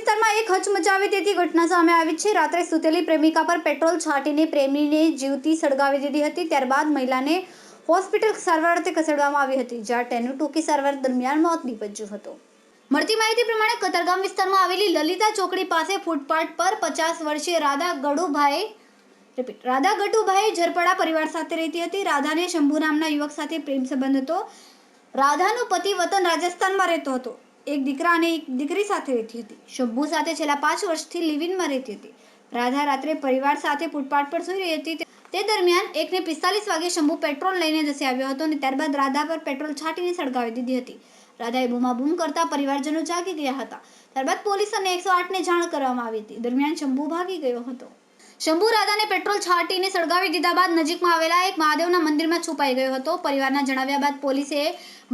હચમચાવે તેવી ઘટના સામે આવી છે. રાત્રે સુતેલી પ્રેમિકા પર પેટ્રોલ છાંટીને પ્રેમીને જીવતી સળગાવી દીધી હતી. ત્યારબાદ મહિલાને હોસ્પિટલ સારવાર અર્થે ખસેડવામાં આવી હતી, જ્યાં તેનું ટૂંકી સારવાર દરમિયાન મોત નીપજ્યું હતું. મળતી માહિતી પ્રમાણે કતરગામ વિસ્તારમાં આવેલી લલિતા ચોકડી પાસે ફૂટપાથ પર પચાસ વર્ષીય રાધા ગડુભાઈ રિપીટ રાધા ગટુભાઈ ઝરપડા પરિવાર સાથે રહેતી હતી. રાધાને શંભુ નામના યુવક સાથે પ્રેમ સંબંધ હતો. રાધાનો પતિ વતન રાજસ્થાનમાં રહેતો હતો. એક દીકરા અને એક દીકરી સાથે રહેતી હતી. શંભુ સાથે છેલ્લા પાંચ વર્ષથી લિવિનમાં રહેતી હતી. રાધા રાત્રે પરિવાર સાથે ફૂટપાથ પર સૂઈ રહી હતી. તે- દરમિયાન એકને પિસ્તાલીસ વાગે શંભુ પેટ્રોલ લઈને ધસી આવ્યો હતો અને ત્યારબાદ રાધા પર પેટ્રોલ છાંટીને સળગાવી દીધી હતી. રાધાએ બૂમાબૂમ કરતા પરિવારજનો જાગી ગયા હતા. ત્યારબાદ પોલીસ અને એકસો આઠને જાણ કરવામાં આવી હતી. દરમિયાન શંભુ ભાગી ગયો હતો. શંભુ રાધાને પેટ્રોલ છાંટીને સળગાવી દીધા બાદ નજીકમાં આવેલા એક મહાદેવના મંદિરમાં છુપાઈ ગયો હતો. પરિવારના જણાવ્યા બાદ પોલીસે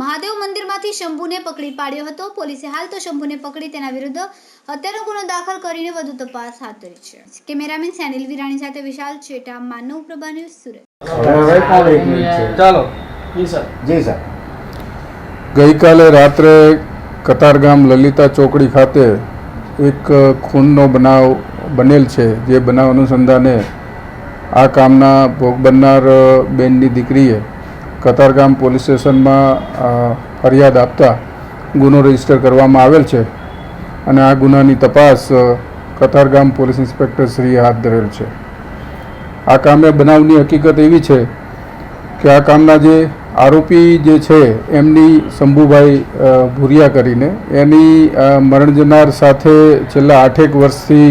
મહાદેવ મંદિરમાંથી શંભુને પકડી પાડ્યો હતો. પોલીસે હાલ તો શંભુને પકડી તેના વિરુદ્ધ હત્યાનો ગુનો દાખલ કરીને વધુ તપાસ હાથ ધરી છે. કેમેરામેન સેનિલ વિરાણી સાથે વિશાલ છેટા માનવ પ્રભા ન્યૂઝ સુરત. ચાલો. જી સર. જી સર. ગઈકાલે રાત્રે કતારગામ લલિતા ચોકડી ખાતે એક ખૂનનો બનાવ બનેલ છે, જે બનાવ અનુસંધાને આ કામના ભોગ બનનાર બેનની દીકરીએ કતારગામ પોલીસ સ્ટેશનમાં ફરિયાદ આપતા ગુનો રજિસ્ટર કરવામાં આવેલ છે અને આ ગુનાની તપાસ કતારગામ પોલીસ ઇન્સ્પેક્ટર શ્રીએ હાથ ધરેલ છે. આ કામે બનાવની હકીકત એવી છે કે આ કામના જે આરોપી જે છે, એમની શંભુભાઈ ભૂરિયા કરીને એની મરણજનાર મરણ જનાર સાથે છેલ્લા આઠેક વર્ષથી